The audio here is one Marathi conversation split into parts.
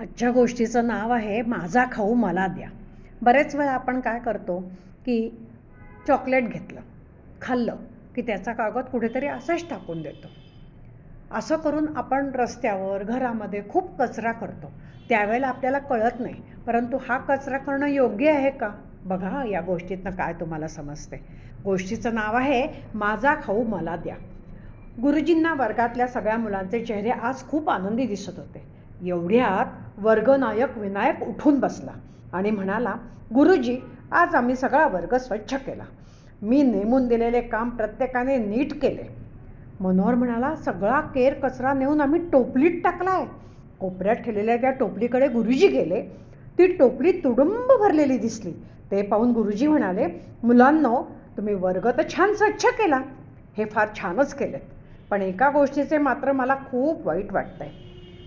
आजच्या गोष्टीचं नाव आहे माझा खाऊ मला द्या. बरेच वेळा आपण काय करतो की चॉकलेट घेतलं खाल्लं की त्याचा कागद कुठेतरी असंच टाकून देतो. असं करून आपण रस्त्यावर घरामध्ये खूप कचरा करतो. त्यावेळेला आपल्याला कळत नाही परंतु हा कचरा करणं योग्य आहे का? बघा या गोष्टीतनं काय तुम्हाला समजते गोष्टीचं नाव आहे माझा खाऊ मला द्या. गुरुजींना वर्गातल्या सगळ्या मुलांचे चेहरे आज खूप आनंदी दिसत होते. एवढ्यात वर्गनायक विनायक उठून बसला आणि म्हणाला गुरुजी आज आम्ही सगळा वर्ग स्वच्छ केला. मी नेमून दिलेले काम प्रत्येकाने नीट केले. मनोहर म्हणाला सगळा केर कचरा नेऊन आम्ही टोपलीत टाकलाय. कोपऱ्यात ठेवलेल्या त्या टोपलीकडे गुरुजी गेले. ती टोपली तुडुंब भरलेली दिसली. ते पाहून गुरुजी म्हणाले मुलांनो तुम्ही वर्ग तर छान स्वच्छ केला. हे फार छानच केलेत. पण एका गोष्टीचे मात्र मला खूप वाईट वाटतंय.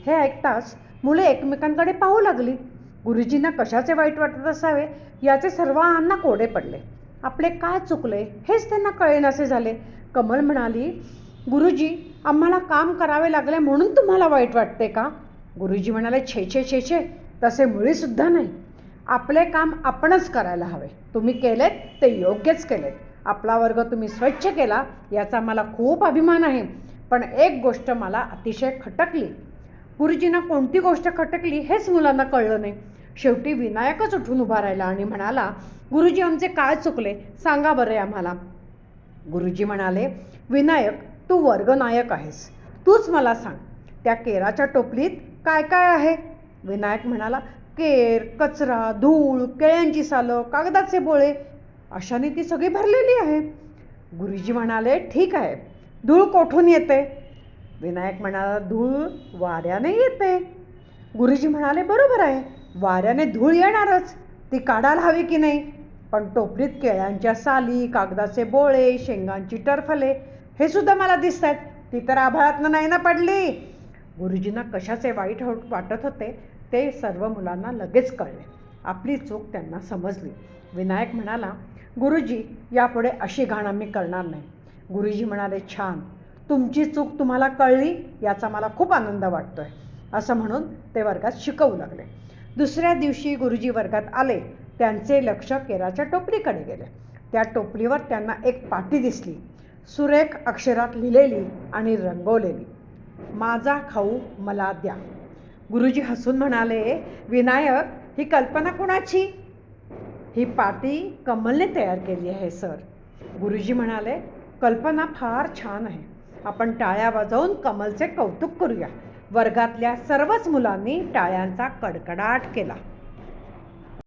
हे ऐकताच मुले एकमेकांकडे पाहू लागली. गुरुजींना कशाचे वाईट वाटत असावे याचे सर्वांना कोडे पडले. आपले काय चुकले हेच त्यांना कळेनासे झाले. कमल म्हणाली गुरुजी आम्हाला काम करावे लागले म्हणून तुम्हाला वाईट वाटते का? गुरुजी म्हणाले छे छे छे छे तसे मुळीसुद्धा नाही. आपले काम आपणच करायला हवे. तुम्ही केलेत ते योग्यच केलेत. आपला वर्ग तुम्ही स्वच्छ केला याचा मला खूप अभिमान आहे. पण एक गोष्ट मला अतिशय खटकली. गुरुजींना कोणती गोष्ट खटकली हेच मुलांना कळलं नाही. शेवटी विनायकच उठून उभा राहिला आणि म्हणाला गुरुजी आमचे काय चुकले? सांगा बरे आम्हाला गुरुजी म्हणाले विनायक तू वर्गनायक आहेस. तूच मला सांग त्या केराच्या टोपलीत काय काय आहे? विनायक म्हणाला केर कचरा धूळ केळ्यांची सालं कागदाचे बोळे अशाने ती सगळी भरलेली आहे. गुरुजी म्हणाले ठीक आहे. धूळ कोठून येते? विनायक म्हणाला धूळ वाऱ्याने येते. गुरुजी म्हणाले बरोबर आहे वाऱ्याने धूळ येणारच ती काढायला हवी की नाही? पण टोपलीत केळ्यांच्या साली कागदाचे बोळे शेंगांची टरफले हे सुद्धा मला दिसत आहेत ती तर आभाळातनं नाही ना पडली. गुरुजींना कशाचे वाईट हो वाटत होते ते सर्व मुलांना लगेच कळले. आपली चूक त्यांना समजली. विनायक म्हणाला गुरुजी यापुढे अशी घाण आम्ही करणार नाही. गुरुजी म्हणाले छान तुमची चूक तुम्हाला कळली याचा मला खूप आनंद वाटतोय असं म्हणून ते वर्गात शिकवू लागले. दुसऱ्या दिवशी गुरुजी वर्गात आले त्यांचे लक्ष केराच्या टोपलीकडे गेले. त्या टोपलीवर त्यांना एक पाटी दिसली. सुरेख अक्षरात लिहिलेली आणि रंगवलेली. माझा खाऊ मला द्या. गुरुजी हसून म्हणाले विनायक ही कल्पना कुणाची? ही पाटी कमलने तयार केली आहे सर. गुरुजी म्हणाले कल्पना फार छान आहे. आपण टाळ्या वाजवून कमलचे कौतुक करूया. वर्गातल्या सर्वच मुलांनी टाळ्यांचा कडकडाट केला.